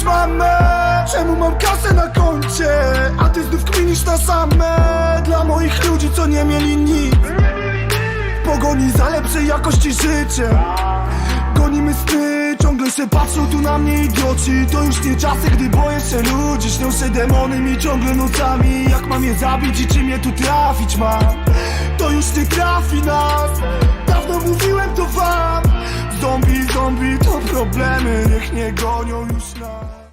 Zabiłeś mamę. Czemu mam kasę na koncie? A ty znów kminisz na same. Dla moich ludzi co nie mieli nic. Pogoni za lepszej jakości życia Gonimy sny, ciągle się patrzą tu na mnie idioci. To już nie czasy, gdy boję się ludzi. Śnią się demony mi ciągle nocami. Jak mam je zabić i czy mnie tu trafić ma? To już nie trafi nas zombie to problemy. Niech nie gonią już nas